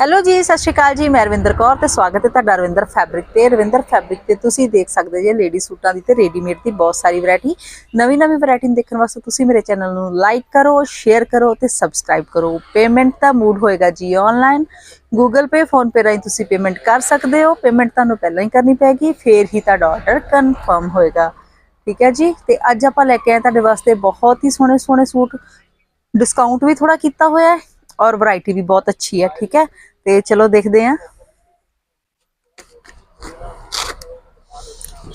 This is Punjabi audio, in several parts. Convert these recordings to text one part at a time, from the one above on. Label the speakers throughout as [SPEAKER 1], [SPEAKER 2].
[SPEAKER 1] ਹੈਲੋ ਜੀ, ਸਤਿ ਸ਼੍ਰੀ ਅਕਾਲ ਜੀ, ਮੈਂ ਰਵਿੰਦਰ ਕੌਰ ਤੇ ਸਵਾਗਤ ਹੈ ਤੁਹਾਡਾ ਰਵਿੰਦਰ ਫੈਬਰਿਕ ਤੇ। ਰਵਿੰਦਰ ਫੈਬਰਿਕ ਤੇ ਤੁਸੀਂ ਦੇਖ ਸਕਦੇ ਜੇ ਲੇਡੀ ਸੂਟਾਂ ਦੀ ਤੇ ਰੈਡੀਮੇਡ ਦੀ ਬਹੁਤ ਸਾਰੀ ਵੈਰਾਈਟੀ ਨਵੀਂ ਨਵੀਂ ਵੈਰਾਈਟੀ ਨੂੰ ਦੇਖਣ ਵਾਸਤੇ ਤੁਸੀਂ ਮੇਰੇ ਚੈਨਲ ਨੂੰ ਲਾਈਕ ਕਰੋ ਸ਼ੇਅਰ ਕਰੋ ਤੇ ਸਬਸਕ੍ਰਾਈਬ ਕਰੋ। ਪੇਮੈਂਟ ਦਾ ਮੂਡ ਹੋਏਗਾ ਜੀ online Google Pay PhonePe ਰਾਹੀਂ ਤੁਸੀਂ ਪੇਮੈਂਟ ਕਰ ਸਕਦੇ ਹੋ। ਪੇਮੈਂਟ ਤੁਹਾਨੂੰ ਪਹਿਲਾਂ ਹੀ ਕਰਨੀ ਪੈਗੀ, ਫੇਰ ਹੀ ਤੁਹਾਡਾ ਆਰਡਰ ਕਨਫਰਮ ਹੋਏਗਾ। ਠੀਕ ਹੈ ਜੀ? ਤੇ ਅੱਜ ਆਪਾਂ ਲੈ ਕੇ ਆਏ ਤੁਹਾਡੇ ਵਾਸਤੇ ਬਹੁਤ ਹੀ ਸੋਹਣੇ ਸੋਹਣੇ ਸੂਟ। ਡਿਸਕਾਊਂਟ ਵੀ ਥੋੜਾ ਕੀਤਾ ਹੋਇਆ ਹੈ ਔਰ ਵੈਰਾਈਟੀ ਵੀ ਬਹੁਤ ਅੱਛੀ ਹੈ, ਠੀਕ ਹੈ? ਤੇ ਚਲੋ ਦੇਖਦੇ ਹਾਂ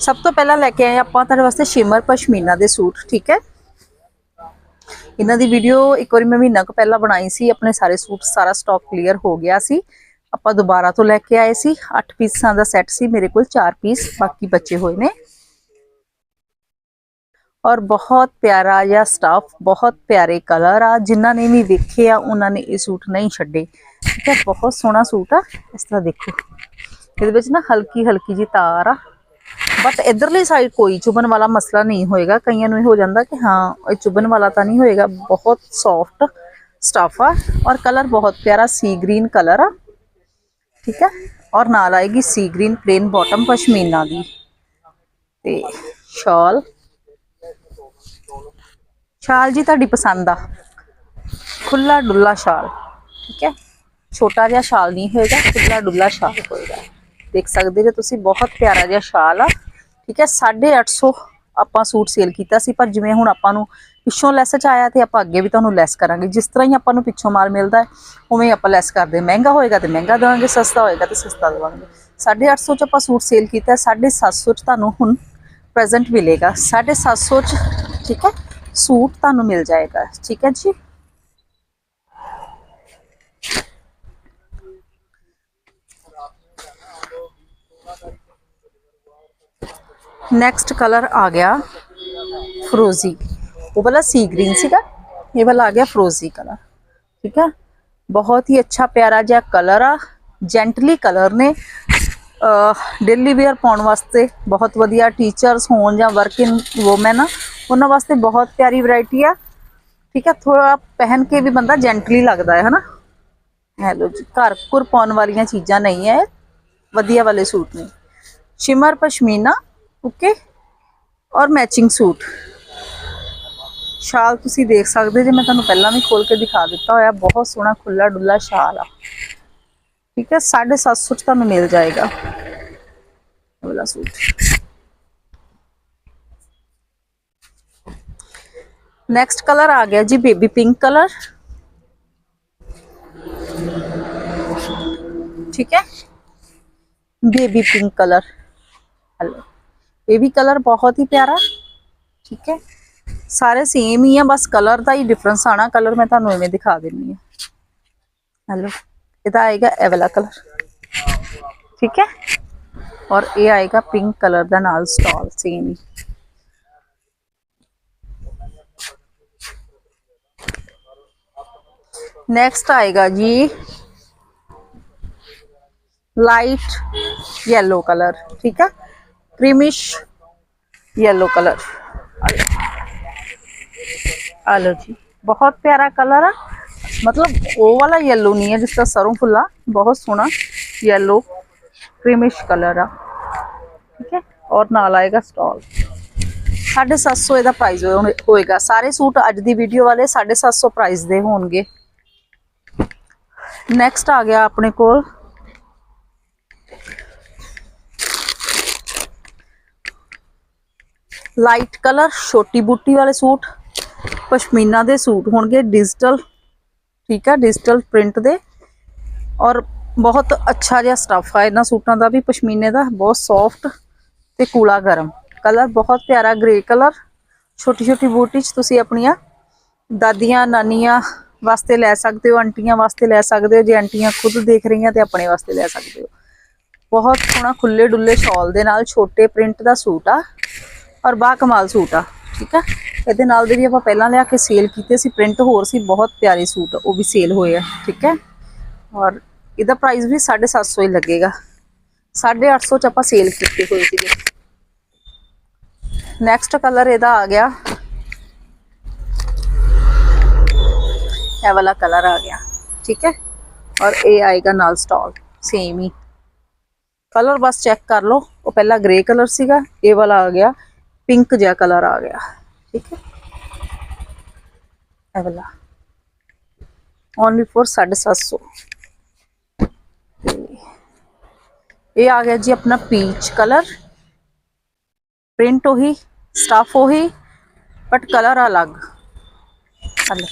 [SPEAKER 1] ਸਭ ਤੋਂ ਪਹਿਲਾਂ ਲੈ ਕੇ ਆਏ ਆਪਾਂ ਤੁਹਾਡੇ ਵਾਸਤੇ ਸ਼ਿਮਰ ਪਸ਼ਮੀਨਾ ਦੇ ਸੂਟ, ਠੀਕ ਹੈ? ਇਹਨਾਂ ਦੀ ਵੀਡੀਓ ਇੱਕ ਵਾਰੀ ਮੈਂ ਮਹੀਨਾ ਕੁ ਪਹਿਲਾਂ ਬਣਾਈ ਸੀ, ਆਪਣੇ ਸਾਰੇ ਸੂਟ ਸਾਰਾ ਸਟਾਕ ਕਲੀਅਰ ਹੋ ਗਿਆ ਸੀ। ਆਪਾਂ ਦੁਬਾਰਾ ਤੋਂ ਲੈ ਕੇ ਆਏ ਸੀ। 8 ਪੀਸਾਂ ਦਾ ਸੈੱਟ ਸੀ, ਮੇਰੇ ਕੋਲ 4 ਪੀਸ, ਬਾਕੀ ਬਚੇ ਹੋਏ ਨੇ। ਔਰ ਬਹੁਤ ਪਿਆਰਾ ਜਿਹਾ ਸਟਾਫ ਬਹੁਤ ਪਿਆਰੇ ਕਲਰ ਆ ਜਿਨ੍ਹਾਂ ਨੇ ਵੀ ਵੇਖੇ ਆ ਉਹਨਾਂ ਨੇ ਇਹ ਸੂਟ ਨਹੀਂ ਛੱਡੇ ਠੀਕ ਹੈ ਬਹੁਤ ਸੋਹਣਾ ਸੂਟ ਆ ਇਸ ਤਰ੍ਹਾਂ ਦੇਖੋ ਇਹਦੇ ਵਿੱਚ ਨਾ ਹਲਕੀ ਹਲਕੀ ਜੀ ਤਾਰ ਆ ਬਟ ਇਧਰਲੀ ਸਾਈਡ ਕੋਈ ਚੁਬਨ ਵਾਲਾ ਮਸਲਾ ਨਹੀਂ ਹੋਏਗਾ ਕਈਆਂ ਨੂੰ ਇਹ ਹੋ ਜਾਂਦਾ ਕਿ ਹਾਂ ਇਹ ਚੁਬਨ ਵਾਲਾ ਤਾਂ ਨਹੀਂ ਹੋਏਗਾ ਬਹੁਤ ਸੌਫਟ ਸਟਫ ਆ ਔਰ ਕਲਰ ਬਹੁਤ ਪਿਆਰਾ ਸੀ ਗ੍ਰੀਨ ਕਲਰ ਆ ਠੀਕ ਹੈ ਔਰ ਨਾਲ ਆਏਗੀ sea green plain bottom pashmina ਦੀ ਤੇ ਸ਼ਾਲ ਸ਼ਾਲ ਜੀ ਤੁਹਾਡੀ ਪਸੰਦ ਆ। ਖੁੱਲਾ ਡੁੱਲਾ ਸ਼ਾਲ ਠੀਕ ਹੈ? ਛੋਟਾ ਜਿਹਾ ਸ਼ਾਲ ਨਹੀਂ ਹੋਏਗਾ ਖੁੱਲਾ ਡੁੱਲਾ ਸ਼ਾਲ ਹੋਏਗਾ। ਦੇਖ ਸਕਦੇ ਜੇ ਤੁਸੀਂ, ਬਹੁਤ ਪਿਆਰਾ ਜਿਹਾ ਸ਼ਾਲ ਆ, ਠੀਕ ਹੈ? 850 ਆਪਾਂ ਸੂਟ ਸੇਲ ਕੀਤਾ ਸੀ, ਪਰ ਜਿਵੇਂ ਹੁਣ ਆਪਾਂ ਨੂੰ ਪਿੱਛੋਂ ਲੈਸ ਚ ਆਇਆ ਤੇ ਆਪਾਂ ਅੱਗੇ ਵੀ ਤੁਹਾਨੂੰ ਲੈਸ ਕਰਾਂਗੇ। ਜਿਸ ਤਰ੍ਹਾਂ ਹੀ ਆਪਾਂ ਨੂੰ ਪਿੱਛੋਂ ਮਾਲ ਮਿਲਦਾ ਹੈ, ਉਵੇਂ ਹੀ ਆਪਾਂ ਲੈਸ ਕਰਦੇ ਮਹਿੰਗਾ ਹੋਏਗਾ ਤੇ ਮਹਿੰਗਾ ਦੇਵਾਂਗੇ, ਸਸਤਾ ਹੋਏਗਾ ਤੇ ਸਸਤਾ ਦੇਵਾਂਗੇ। 850 ਚ ਆਪਾਂ ਸੂਟ ਸੇਲ ਕੀਤਾ 750 ਚ ਤੁਹਾਨੂੰ ਹੁਣ ਪ੍ਰੈਜ਼ੈਂਟ ਮਿਲੇਗਾ। 750 ਚ, ਠੀਕ ਹੈ? ਸੂਟ ਤੁਹਾਨੂੰ ਮਿਲ ਜਾਏਗਾ ਠੀਕ ਹੈ ਜੀ ਨੈਕਸਟ ਕਲਰ ਆ ਗਿਆ ਫਰੋਜ਼ੀ ਉਹ ਵਾਲਾ ਸੀ ਗ੍ਰੀਨ ਸੀਗਾ ਇਹ ਵਾਲਾ ਆ ਗਿਆ ਫਰੋਜ਼ੀ ਕਲਰ ਠੀਕ ਹੈ ਬਹੁਤ ਹੀ ਅੱਛਾ ਪਿਆਰਾ ਜਿਹਾ ਕਲਰ ਆ ਜੈਂਟਲੀ ਕਲਰ ਨੇ ਡੇਲੀ ਵੇਅਰ ਪਾਉਣ ਵਾਸਤੇ ਬਹੁਤ ਵਧੀਆ ਟੀਚਰਸ ਹੋਣ ਜਾਂ ਵਰਕਿੰਗ ਔਮਨ ਆ ਉਹਨਾਂ ਵਾਸਤੇ ਬਹੁਤ ਪਿਆਰੀ ਵੈਰਾਈਟੀ ਆ ਠੀਕ ਹੈ ਥੋੜਾ ਪਹਿਨ ਕੇ ਵੀ ਬੰਦਾ ਜੈਂਟਲੀ ਲੱਗਦਾ ਹੈ ਹਨਾ ਹੈਲੋ ਜੀ ਘਰ ਘੁਰ ਪਾਉਣ ਵਾਲੀਆਂ ਚੀਜ਼ਾਂ ਨਹੀਂ ਹੈ ਵਧੀਆ ਵਾਲੇ ਸੂਟ ਨੇ ਸ਼ਿਮਰ ਪਸ਼ਮੀਨਾ ਓਕੇ ਔਰ ਮੈਚਿੰਗ ਸੂਟ ਸ਼ਾਲ ਤੁਸੀਂ ਦੇਖ ਸਕਦੇ ਜੇ ਮੈਂ ਤੁਹਾਨੂੰ ਪਹਿਲਾਂ ਵੀ ਖੋਲ ਕੇ ਦਿਖਾ ਦਿੱਤਾ ਹੋਇਆ ਬਹੁਤ ਸੋਹਣਾ ਖੁੱਲਾ ਡੁੱਲਾ ਸ਼ਾਲ ਆ ਠੀਕ ਹੈ 750 ਚ ਤੁਹਾਨੂੰ ਮਿਲ ਜਾਏਗਾ ਇਹ ਵਾਲਾ ਸੂਟ ਨੈਕਸਟ ਕਲਰ ਆ ਗਿਆ ਜੀ ਬੇਬੀ ਪਿੰਕ ਕਲਰ ਠੀਕ ਹੈ ਬੇਬੀ ਪਿੰਕ ਕਲਰ ਹਲੋ ਇਹ ਵੀ ਕਲਰ ਬਹੁਤ ਹੀ ਪਿਆਰਾ ਠੀਕ ਹੈ ਸਾਰੇ ਸੇਮ ਹੀ ਆ ਬਸ ਕਲਰ ਦਾ ਹੀ ਡਿਫਰੈਂਸ ਆਣਾ ਕਲਰ ਮੈਂ ਤੁਹਾਨੂੰ ਐਵੇਂ ਦਿਖਾ ਦਿੰਨੀ ਆ ਹਲੋ ਇਹਦਾ ਆਏਗਾ ਇਹ ਵਾਲਾ ਕਲਰ ਠੀਕ ਹੈ ਔਰ ਇਹ ਆਏਗਾ ਪਿੰਕ ਕਲਰ ਦਾ ਨਾਲ ਸਟਾਲ ਸੇਮ ਹੀ नेक्स्ट आएगा जी। लाइट येलो कलर ठीक है? क्रीमिश येलो कलर आलो जी, बहुत प्यारा कलर है। मतलब वो वाला येलो नहीं है जिसका सरों फुला, बहुत सोहना येलो क्रीमिश कलर है। ठीक है? और नाल आएगा स्टॉल साढ़े सात सौ प्राइस होएगा। सारे सूट अज की वीडियो वाले साढ़े सात सौ प्राइस के हो ਨੈਕਸਟ ਆ ਗਿਆ ਆਪਣੇ ਕੋਲ। ਲਾਈਟ ਕਲਰ ਛੋਟੀ ਬੂਟੀ ਵਾਲੇ ਸੂਟ, ਪਸ਼ਮੀਨਾ ਦੇ ਸੂਟ ਹੋਣਗੇ ਡਿਜੀਟਲ ਠੀਕ ਹੈ ਡਿਜੀਟਲ ਪ੍ਰਿੰਟ ਦੇ। ਔਰ ਬਹੁਤ ਅੱਛਾ ਜਿਹਾ ਸਟਫ ਹੈ ਇਹਨਾਂ ਸੂਟਾਂ ਦਾ ਵੀ ਪਸ਼ਮੀਨੇ ਦਾ, ਬਹੁਤ ਸੌਫਟ ਤੇ ਕੂਲਾ ਗਰਮ। ਕਲਰ ਬਹੁਤ ਪਿਆਰਾ ਗ੍ਰੇ ਕਲਰ ਛੋਟੀ ਛੋਟੀ ਬੂਟੀ ਚ ਤੁਸੀਂ ਆਪਣੀਆਂ ਦਾਦੀਆਂ, ਨਾਨੀਆਂ ਵਾਸਤੇ ਲੈ ਸਕਦੇ ਹੋ, ਆਂਟੀਆਂ ਵਾਸਤੇ ਲੈ ਸਕਦੇ ਹੋ, ਜੇ ਆਂਟੀਆਂ ਖੁਦ ਦੇਖ ਰਹੀਆਂ ਤੇ ਆਪਣੇ ਵਾਸਤੇ ਲੈ ਸਕਦੇ ਹੋ। ਬਹੁਤ ਸੋਹਣਾ ਖੁੱਲੇ ਡੁੱਲੇ ਸ਼ਾਲ ਦੇ ਨਾਲ ਛੋਟੇ ਪ੍ਰਿੰਟ ਦਾ ਸੂਟ ਆ ਔਰ ਬਾ ਕਮਾਲ ਸੂਟ ਆ, ਠੀਕ ਆ? ਇਹਦੇ ਨਾਲ ਦੇ ਵੀ ਆਪਾਂ ਪਹਿਲਾਂ ਲਿਆ ਕੇ ਸੇਲ ਕੀਤੇ ਸੀ, ਪ੍ਰਿੰਟ ਹੋਰ ਸੀ, ਬਹੁਤ ਪਿਆਰੇ ਸੂਟ, ਉਹ ਵੀ ਸੇਲ ਹੋਏ ਆ, ਠੀਕ ਹੈ ਔਰ ਇਹਦਾ ਪ੍ਰਾਈਸ ਵੀ 750 ਹੀ ਲੱਗੇਗਾ। 850 ਚ ਆਪਾਂ ਸੇਲ ਕੀਤੇ ਹੋਏ ਸੀਗੇ। ਨੈਕਸਟ ਕਲਰ ਇਹਦਾ ਆ ਗਿਆ ये वाला कलर आ गया, ठीक है? और ए आएगा नल स्टॉल सेम ही। कलर बस चेक कर लो, वो पहला ग्रे कलर सीगा ए वाला आ गया पिंक जहा कलर आ गया, ठीक है? वाला। ओनली फॉर साढ़े सात सौ। ये आ गया जी अपना पीच कलर प्रिंट ओही स्टफ़ ओही बट कलर अलग। कलर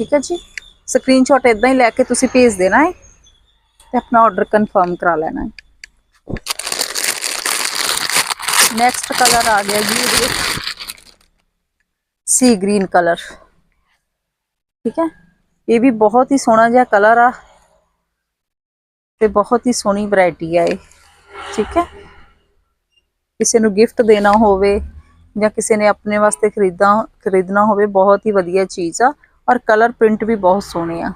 [SPEAKER 1] ਠੀਕ ਹੈ ਜੀ? ਸਕਰੀਨਸ਼ਾਟ ਇਦਾਂ ਹੀ ਲੈ ਕੇ ਤੁਸੀਂ ਭੇਜ ਦੇਣਾ ਹੈ ਤੇ ਆਪਣਾ ਆਰਡਰ ਕਨਫਰਮ ਕਰਾ ਲੈਣਾ ਹੈ। ਨੈਕਸਟ ਕਲਰ ਆ ਗਿਆ ਜੀ ਇਹ ਸੀ ਗ੍ਰੀਨ ਕਲਰ ਠੀਕ ਹੈ? ਇਹ ਵੀ ਬਹੁਤ ਹੀ ਸੋਹਣਾ ਜਿਹਾ ਕਲਰ ਆ ਤੇ ਬਹੁਤ ਹੀ ਸੋਹਣੀ ਵੈਰਾਈਟੀ ਆ ਇਹ। ਠੀਕ ਹੈ? ਕਿਸੇ ਨੂੰ ਗਿਫਟ ਦੇਣਾ ਹੋਵੇ ਜਾਂ ਕਿਸੇ ਨੇ ਆਪਣੇ ਵਾਸਤੇ ਖਰੀਦਾ ਖਰੀਦਣਾ ਹੋਵੇ, ਬਹੁਤ ਹੀ ਵਧੀਆ ਚੀਜ਼ ਆ। ਔਰ ਕਲਰ ਪ੍ਰਿੰਟ ਵੀ ਬਹੁਤ ਸੋਹਣੇ ਆ।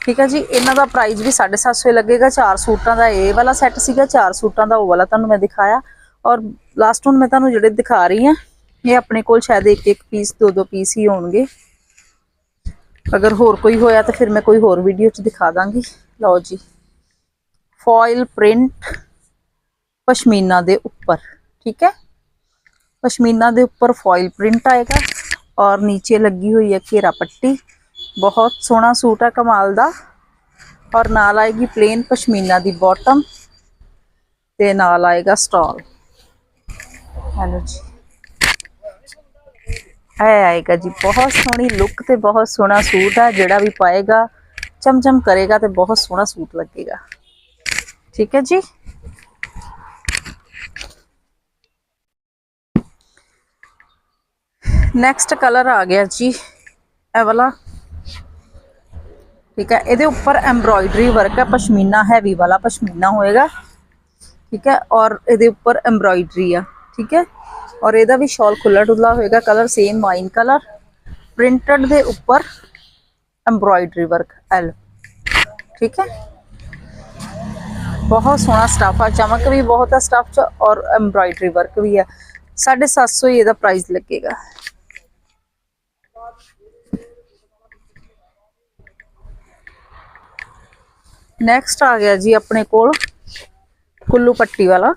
[SPEAKER 1] ਠੀਕ ਹੈ ਜੀ, ਇਹਨਾਂ ਦਾ ਪ੍ਰਾਈਸ ਵੀ 750 ਲੱਗੇਗਾ। ਚਾਰ ਸੂਟਾਂ ਦਾ ਇਹ ਵਾਲਾ ਸੈੱਟ ਸੀਗਾ, ਚਾਰ ਸੂਟਾਂ ਦਾ ਉਹ ਵਾਲਾ ਤੁਹਾਨੂੰ ਮੈਂ ਦਿਖਾਇਆ। ਔਰ ਲਾਸਟ ਹੁਣ ਮੈਂ ਤੁਹਾਨੂੰ ਜਿਹੜੇ ਦਿਖਾ ਰਹੀ ਆ, ਇਹ ਆਪਣੇ ਕੋਲ ਸ਼ਾਇਦ ਇੱਕ ਇੱਕ ਪੀਸ ਦੋ ਦੋ ਪੀਸ ਹੀ ਹੋਣਗੇ। ਅਗਰ ਹੋਰ ਕੋਈ ਹੋਇਆ ਤਾਂ ਫਿਰ ਮੈਂ ਕੋਈ ਹੋਰ ਵੀਡੀਓ 'ਚ ਦਿਖਾ ਦਾਂਗੀ। ਲਓ ਜੀ ਫੋਇਲ ਪ੍ਰਿੰਟ ਪਸ਼ਮੀਨਾ ਦੇ ਉੱਪਰ। ਠੀਕ ਹੈ? ਪਸ਼ਮੀਨਾ ਦੇ ਉੱਪਰ ਫੋਇਲ ਪ੍ਰਿੰਟ ਆਏਗਾ। ਔਰ ਨੀਚੇ ਲੱਗੀ ਹੋਈ ਹੈ ਘੇਰਾ ਪੱਟੀ ਬਹੁਤ ਸੋਹਣਾ ਸੂਟ ਹੈ ਕਮਾਲ ਦਾ ਔਰ ਨਾਲ ਆਏਗੀ ਪਲੇਨ ਪਸ਼ਮੀਨਾ ਦੀ ਬਾਟਮ ਤੇ ਨਾਲ ਆਏਗਾ ਸਟਾਲ ਹੈਲੋ ਜੀ ਇਹ ਆਏਗਾ ਜੀ ਬਹੁਤ ਸੋਹਣੀ ਲੁੱਕ ਤੇ ਬਹੁਤ ਸੋਹਣਾ ਸੂਟ ਹੈ ਜਿਹੜਾ ਵੀ ਪਾਏਗਾ ਚਮਚਮ ਕਰੇਗਾ ਤੇ ਬਹੁਤ ਸੋਹਣਾ ਸੂਟ ਲੱਗੇਗਾ ਠੀਕ ਹੈ ਜੀ ਨੈਕਸਟ ਕਲਰ ਆ ਗਿਆ ਜੀ। ਇਹ ਵਾਲਾ। ਠੀਕ ਹੈ, ਇਹਦੇ ਉੱਪਰ ਐਮਬ੍ਰੋਇਡਰੀ ਵਰਕ ਹੈ, ਪਸ਼ਮੀਨਾ ਹੈਵੀ ਵਾਲਾ ਪਸ਼ਮੀਨਾ ਹੋਏਗਾ। ਠੀਕ ਹੈ, ਔਰ ਇਹਦੇ ਉੱਪਰ ਐਮਬ੍ਰੋਇਡਰੀ ਆ। ਠੀਕ ਹੈ, ਔਰ ਇਹਦਾ ਵੀ ਸ਼ਾਲ ਖੁੱਲਾ ਡੁੱਲਾ ਹੋਏਗਾ colour same wine colour printed ਦੇ ਉੱਪਰ ਐਮਬ੍ਰੋਇਡਰੀ ਵਰਕ ਐਲ ਠੀਕ ਹੈ। ਬਹੁਤ ਸੋਹਣਾ ਸਟਫ ਆ, ਚਮਕ ਵੀ ਬਹੁਤ ਆ ਸਟਫ ਚ, ਔਰ ਐਮਬ੍ਰੋਇਡਰੀ ਵਰਕ ਵੀ ਆ। 750 ਹੀ ਇਹਦਾ ਪ੍ਰਾਈਸ ਲੱਗੇਗਾ। ਨੈਕਸਟ ਆ ਗਿਆ ਜੀ ਆਪਣੇ ਕੋਲ ਕੁੱਲੂ ਪੱਟੀ ਵਾਲਾ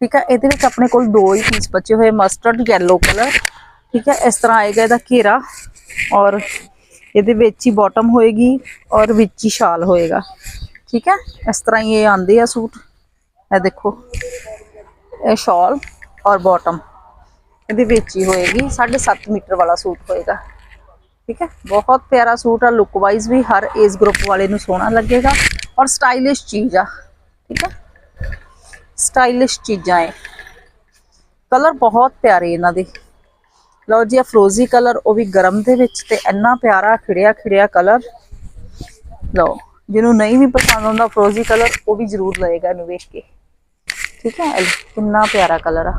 [SPEAKER 1] ਠੀਕ ਹੈ ਇਹਦੇ ਵਿੱਚ ਆਪਣੇ ਕੋਲ ਦੋ ਹੀ ਪੀਸ ਬਚੇ ਹੋਏ ਮਸਟਰਡ ਯੈਲੋ ਕਲਰ ਠੀਕ ਹੈ ਇਸ ਤਰ੍ਹਾਂ ਆਏਗਾ ਇਹਦਾ ਘੇਰਾ ਔਰ ਇਹਦੇ ਵਿੱਚ ਹੀ ਬਾਟਮ ਹੋਏਗੀ ਔਰ ਵਿੱਚ ਹੀ ਸ਼ਾਲ ਹੋਏਗਾ ਠੀਕ ਹੈ ਇਸ ਤਰ੍ਹਾਂ ਹੀ ਇਹ ਆਂਦੇ ਆ ਸੂਟ ਇਹ ਦੇਖੋ ਇਹ ਸ਼ਾਲ ਔਰ ਬਾਟਮ ਇਹਦੇ ਵਿੱਚ ਹੀ ਹੋਏਗੀ 7.5 ਮੀਟਰ ਵਾਲਾ ਸੂਟ ਹੋਏਗਾ ਠੀਕ ਹੈ? ਬਹੁਤ ਪਿਆਰਾ ਸੂਟ ਆ ਲੁੱਕ ਵਾਈਜ਼ ਵੀ ਹਰ ਏਜ ਗਰੁੱਪ ਵਾਲੇ ਨੂੰ ਸੋਹਣਾ ਲੱਗੇਗਾ ਔਰ ਸਟਾਈਲਿਸ਼ ਚੀਜ਼ ਆ, ਠੀਕ ਹੈ? ਸਟਾਈਲਿਸ਼ ਚੀਜ਼ਾਂ ਹੈ ਕਲਰ ਬਹੁਤ ਪਿਆਰੇ ਇਹਨਾਂ ਦੇ। ਲਓ ਜੀ ਆ ਫਰੋਜ਼ੀ ਕਲਰ ਉਹ ਵੀ ਗਰਮ ਦੇ ਵਿੱਚ ਤੇ ਇੰਨਾ ਪਿਆਰਾ ਖਿੜਿਆ ਖਿੜਿਆ ਕਲਰ ਲਓ, ਜਿਹਨੂੰ ਨਹੀਂ ਵੀ ਪਸੰਦ ਆਉਂਦਾ ਫਰੋਜ਼ੀ ਕਲਰ ਉਹ ਵੀ ਜ਼ਰੂਰ ਲਏਗਾ ਇਹਨੂੰ ਵੇਖ ਕੇ। ਠੀਕ ਹੈ? ਕਿੰਨਾ ਪਿਆਰਾ ਕਲਰ ਆ।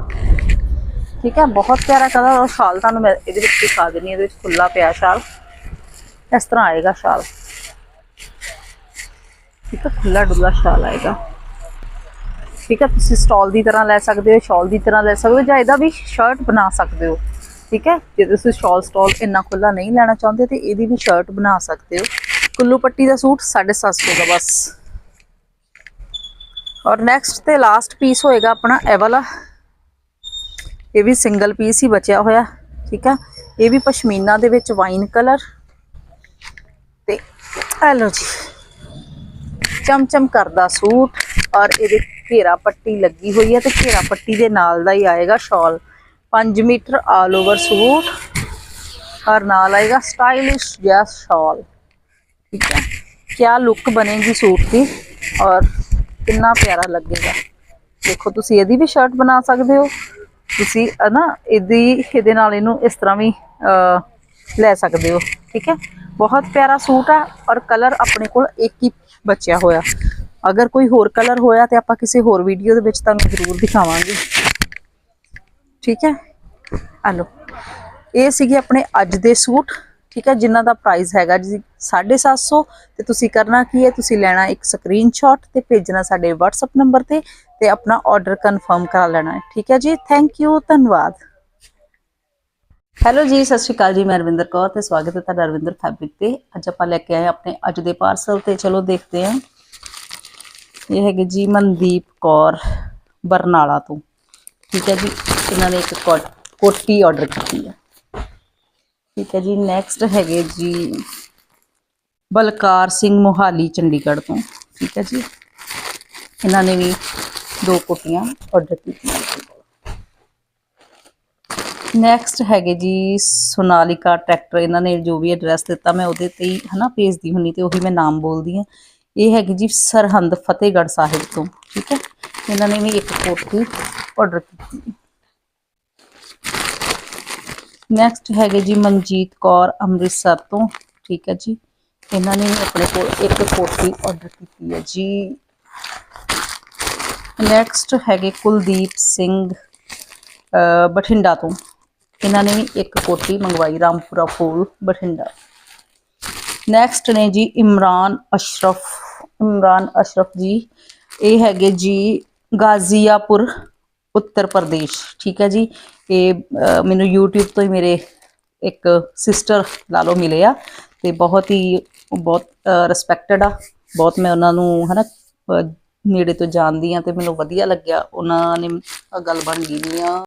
[SPEAKER 1] ਠੀਕ ਹੈ, ਬਹੁਤ ਪਿਆਰਾ ਕਲਰ ਔਰ ਸ਼ਾਲ ਤੁਹਾਨੂੰ ਮੈਂ ਇਹਦੇ ਵਿੱਚ ਦਿਖਾ ਦਿੰਨੀ ਇਹਦੇ ਵਿੱਚ ਖੁੱਲਾ ਪਿਆ ਸ਼ਾਲ। ਇਸ ਤਰ੍ਹਾਂ ਆਏਗਾ ਸ਼ਾਲ। ਠੀਕ ਹੈ ਖੁੱਲਾ ਡੁੱਲਾ ਸ਼ਾਲ ਆਏਗਾ। ਠੀਕ ਹੈ, ਤੁਸੀਂ ਸਟਾਲ ਦੀ ਤਰ੍ਹਾਂ ਲੈ ਸਕਦੇ ਹੋ, ਸ਼ਾਲ ਦੀ ਤਰ੍ਹਾਂ ਲੈ ਸਕਦੇ ਹੋ ਜਾਂ ਇਹਦਾ ਵੀ ਸ਼ਰਟ ਬਣਾ ਸਕਦੇ ਹੋ। ਠੀਕ ਹੈ, ਜੇ ਤੁਸੀਂ ਸ਼ਾਲ ਸਟਾਲ ਇੰਨਾ ਖੁੱਲਾ ਨਹੀਂ ਲੈਣਾ ਚਾਹੁੰਦੇ ਤੇ ਇਹਦੀ ਵੀ ਸ਼ਰਟ ਬਣਾ ਸਕਦੇ ਹੋ। ਕੁੱਲੂ ਪੱਟੀ ਦਾ ਸੂਟ 750 ਦਾ ਬਸ। ਔਰ ਨੈਕਸਟ ਤੇ ਲਾਸਟ ਪੀਸ ਹੋਏਗਾ ਆਪਣਾ ਇਹ ਵਾਲਾ। ਇਹ ਵੀ ਸਿੰਗਲ ਪੀਸ ਹੀ ਬਚਿਆ ਹੋਇਆ, ਠੀਕ ਆ? ਇਹ ਵੀ ਪਸ਼ਮੀਨਾ ਦੇ ਵਿੱਚ ਵਾਈਨ ਕਲਰ ਤੇ ਇਹ ਲਓ ਜੀ, ਚਮਚਮ ਕਰਦਾ ਸੂਟ ਔਰ ਇਹਦੇ ਘੇਰਾ ਪੱਟੀ ਲੱਗੀ ਹੋਈ ਹੈ ਤੇ ਘੇਰਾ ਪੱਟੀ ਦੇ ਨਾਲ ਦਾ ਹੀ ਆਏਗਾ ਸ਼ਾਲ 5 ਮੀਟਰ ਆਲ ਓਵਰ ਸੂਟ ਔਰ ਨਾਲ ਆਏਗਾ ਸਟਾਈਲਿਸ਼ ਜਿਹਾ ਸ਼ਾਲ ਠੀਕ ਹੈ ਕਿਆ ਲੁੱਕ ਬਣੇਗੀ ਸੂਟ ਦੀ ਔਰ ਕਿੰਨਾ ਪਿਆਰਾ ਲੱਗੇਗਾ। ਦੇਖੋ, ਤੁਸੀਂ ਇਹਦੀ ਵੀ ਸ਼ਰਟ ਬਣਾ ਸਕਦੇ ਹੋ। ਤੁਸੀਂ ਨਾ ਇਹਦੀ, ਇਹਦੇ ਨਾਲ ਇਹਨੂੰ ਇਸ ਤਰ੍ਹਾਂ ਵੀ ਲੈ ਸਕਦੇ ਹੋ, ਠੀਕ ਹੈ? ਬਹੁਤ ਪਿਆਰਾ ਸੂਟ ਆ ਔਰ ਕਲਰ ਆਪਣੇ ਕੋਲ ਇੱਕ ਹੀ ਬਚਿਆ ਹੋਇਆ। ਅਗਰ ਕੋਈ ਹੋਰ ਕਲਰ ਹੋਇਆ ਤੇ ਆਪਾਂ ਕਿਸੇ ਹੋਰ ਵੀਡੀਓ ਦੇ ਵਿੱਚ ਤੁਹਾਨੂੰ ਜ਼ਰੂਰ ਦਿਖਾਵਾਂਗੇ। ਠੀਕ ਹੈ? ਆ ਲਓ। ਇਹ ਸੀਗੇ ਆਪਣੇ ਅੱਜ ਦੇ ਸੂਟ, ਠੀਕ ਹੈ? ਜਿਨ੍ਹਾਂ ਦਾ ਪ੍ਰਾਈਸ ਹੈਗਾ ਜੀ 750 ਤੇ ਤੁਸੀਂ ਕਰਨਾ ਕੀ ਹੈ? ਤੁਸੀਂ ਲੈਣਾ ਇੱਕ ਸਕਰੀਨਸ਼ਾਟ ਤੇ ਭੇਜਣਾ ਸਾਡੇ WhatsApp ਨੰਬਰ ਤੇ ਤੇ ਆਪਣਾ ਆਰਡਰ ਕਨਫਰਮ ਕਰਾ ਲੈਣਾ ਹੈ ਠੀਕ ਹੈ ਜੀ ਥੈਂਕ ਯੂ ਧੰਨਵਾਦ ਹੈਲੋ ਜੀ ਸਤਿ ਸ਼੍ਰੀ ਅਕਾਲ ਜੀ ਮੈਂ ਰਵਿੰਦਰ ਕੌਰ ਤੇ ਸਵਾਗਤ ਹੈ ਤੁਹਾਡਾ ਰਵਿੰਦਰ ਫੈਬਰਿਕ ਤੇ ਅੱਜ ਆਪਾਂ ਲੈ ਕੇ ਆਏ ਹਾਂ ਆਪਣੇ ਅੱਜ ਦੇ ਪਾਰਸਲ ਤੇ ਚਲੋ ਦੇਖਦੇ ਹਾਂ ਇਹ ਹੈਗੇ ਜੀ ਮਨਦੀਪ ਕੌਰ ਬਰਨਾਲਾ ਤੋਂ ਠੀਕ ਹੈ ਜੀ ਇਹਨਾਂ ਨੇ ਇੱਕ ਕੋਟ- ਕੋਟੀ ਆਰਡਰ ਕੀਤੀ ਹੈ ਠੀਕ ਹੈ ਜੀ ਨੈਕਸਟ ਹੈਗੇ ਜੀ ਬਲਕਾਰ ਸਿੰਘ ਮੋਹਾਲੀ ਚੰਡੀਗੜ੍ਹ ਤੋਂ ਠੀਕ ਹੈ ਜੀ ਇਹਨਾਂ ਨੇ ਵੀ ਦੋ ਕੋਟੀਆਂ ਆਰਡਰ ਕੀਤੀਆਂ ਨੈਕਸਟ ਹੈਗੇ ਜੀ ਸੋਨਾਲਿਕਾ ਟਰੈਕਟਰ ਇਹਨਾਂ ਨੇ ਜੋ ਵੀ ਐਡਰੈਸ ਦਿੱਤਾ ਮੈਂ ਉਹਦੇ ਤੇ ਹੀ ਹਨਾ ਭੇਜਦੀ ਹੁੰਨੀ ਤੇ ਉਹੀ ਮੈਂ ਨਾਮ ਬੋਲਦੀ ਹਾਂ ਇਹ ਹੈਗੀ ਜੀ ਸਰਹੰਦ ਫਤਿਹਗੜ੍ਹ ਸਾਹਿਬ ਤੋਂ ਠੀਕ ਹੈ ਇਹਨਾਂ ਨੇ ਵੀ ਇੱਕ ਕੋਟੀ ਆਰਡਰ ਕੀਤੀ ਨੈਕਸਟ ਹੈਗੇ ਜੀ ਮਨਜੀਤ ਕੌਰ ਅੰਮ੍ਰਿਤਸਰ ਤੋਂ ਠੀਕ ਹੈ ਜੀ ਇਹਨਾਂ ਨੇ ਵੀ ਆਪਣੇ ਕੋਲ ਇੱਕ ਕੋਟੀ ਆਰਡਰ ਕੀਤੀ ਹੈ ਜੀ ਨੈਕਸਟ ਹੈਗੇ ਕੁਲਦੀਪ ਸਿੰਘ ਬਠਿੰਡਾ ਤੋਂ। ਇਹਨਾਂ ਨੇ ਵੀ ਇੱਕ ਕੋਟੀ ਮੰਗਵਾਈ ਰਾਮਪੁਰਾ ਫੂਲ ਬਠਿੰਡਾ। ਨੈਕਸਟ ਨੇ ਜੀ ਇਮਰਾਨ ਅਸ਼ਰਫ। ਇਮਰਾਨ ਅਸ਼ਰਫ ਜੀ ਇਹ ਹੈਗੇ ਜੀ ਗਾਜ਼ੀਆਪੁਰ ਉੱਤਰ ਪ੍ਰਦੇਸ਼। ਠੀਕ ਹੈ ਜੀ? ਇਹ ਮੈਨੂੰ YouTube ਤੋਂ ਹੀ ਮੇਰੇ ਇੱਕ ਸਿਸਟਰ ਲਾ ਲਓ ਮਿਲੇ ਆ। ਤੇ ਬਹੁਤ ਹੀ ਬਹੁਤ ਰਿਸਪੈਕਟਡ ਆ। ਬਹੁਤ ਮੈਂ ਉਹਨਾਂ ਨੂੰ ਹਨਾ ਅਹ, ਨੇੜੇ ਤੋਂ ਜਾਣਦੀ ਆ ਤੇ ਮੈਨੂੰ ਵਧੀਆ ਲੱਗਿਆ। ਉਹਨਾਂ ਨੇ ਆਹ ਗੱਲ ਬਣ ਗਈ ਦੀਆਂ